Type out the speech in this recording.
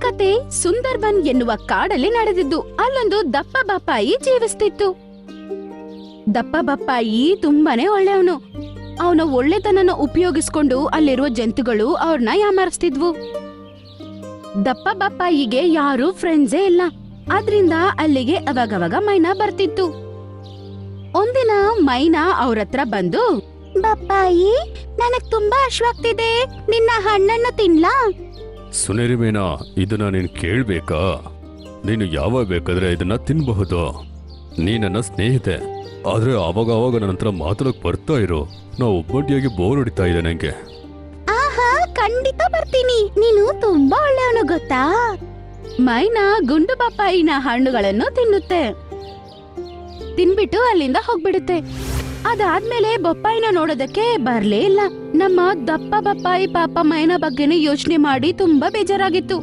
ಕತೆ ಸುಂದರ್ಬನ್ ಎನ್ನುವ ಕಾಡಲ್ಲಿ ನಡೆದಿದ್ದು. ಅಲ್ಲೊಂದು ದಪ್ಪ ಬಪ್ಪಾಯಿ ಜೀವಿಸ್ತಿತ್ತು. ದಪ್ಪ ಬಪ್ಪಾಯಿ ತುಂಬಾನೇ ಒಳ್ಳೆಯವನು. ಅವನ ಒಳ್ಳೆತನನ ಉಪಯೋಗಿಸ್ಕೊಂಡು ಅಲ್ಲಿರುವ ಜಂತುಗಳು ಅವ್ರನ್ನ ಯಾಮಾರಿಸ್ತಿದ್ವು. ದಪ್ಪ ಬಪ್ಪಾಯಿಗೆ ಯಾರು ಫ್ರೆಂಡ್ಸೇ ಇಲ್ಲ. ಅದ್ರಿಂದ ಅಲ್ಲಿಗೆ ಅವಾಗವಾಗ ಮೈನಾ ಬರ್ತಿತ್ತು. ಒಂದಿನ ಮೈನಾ ಅವ್ರ ಹತ್ರ ಬಂದು, ಬಪ್ಪಾಯಿ, ನನಗ್ ತುಂಬಾ ಹಶ್ವಾಗ್ತಿದೆ ನಿನ್ನ ಹಣ್ಣನ್ನು ತಿನ್ಲಾ? ಸುನೇರಿ ಮೇನಾ ಇದನ್ನ ನೀನು ಕೇಳಬೇಕಾ? ನೀನು ಯಾವಾಗ ಬೇಕಾದ್ರೆ ಇದನ್ನ ತಿನ್ಬಹುದು. ನೀ ನನ್ನ ಸ್ನೇಹಿತೆ. ಆದ್ರೆ ಆವಾಗ ಆವಾಗ ನನ್ನ ಹತ್ರ ಮಾತಾಡಕ್ ಬರ್ತಾ ಇರು. ನಾವು ಒಬ್ಬಟ್ಟಿಯಾಗಿ ಬೋರ್ ಹೊಡಿತಾ ಇದೆ ನಂಗೆ. ಆಹಾ, ಖಂಡಿತ ಬರ್ತೀನಿ. ನೀನು ತುಂಬಾ ಒಳ್ಳೆಯವನು, ಗೊತ್ತಾ? ಮೈನಾ ಗುಂಡು ಪಪ್ಪಾಯಿನ ಹಣ್ಣುಗಳನ್ನು ತಿನ್ನುತ್ತೆ. ತಿನ್ಬಿಟ್ಟು ಅಲ್ಲಿಂದ ಹೋಗ್ಬಿಡುತ್ತೆ. ಅದಾದ್ಮೇಲೆ ಬೊಪ್ಪಾಯಿನ ನೋಡೋದಕ್ಕೆ ಬರ್ಲೇ ಇಲ್ಲ. ನಮ್ಮ ದಪ್ಪ ಬಪ್ಪಾಯಿ ಪಾಪ ಮೈನ ಬಗ್ಗೆನೇ ಯೋಚನೆ ಮಾಡಿ ತುಂಬಾ ಬೇಜಾರಾಗಿತ್ತು.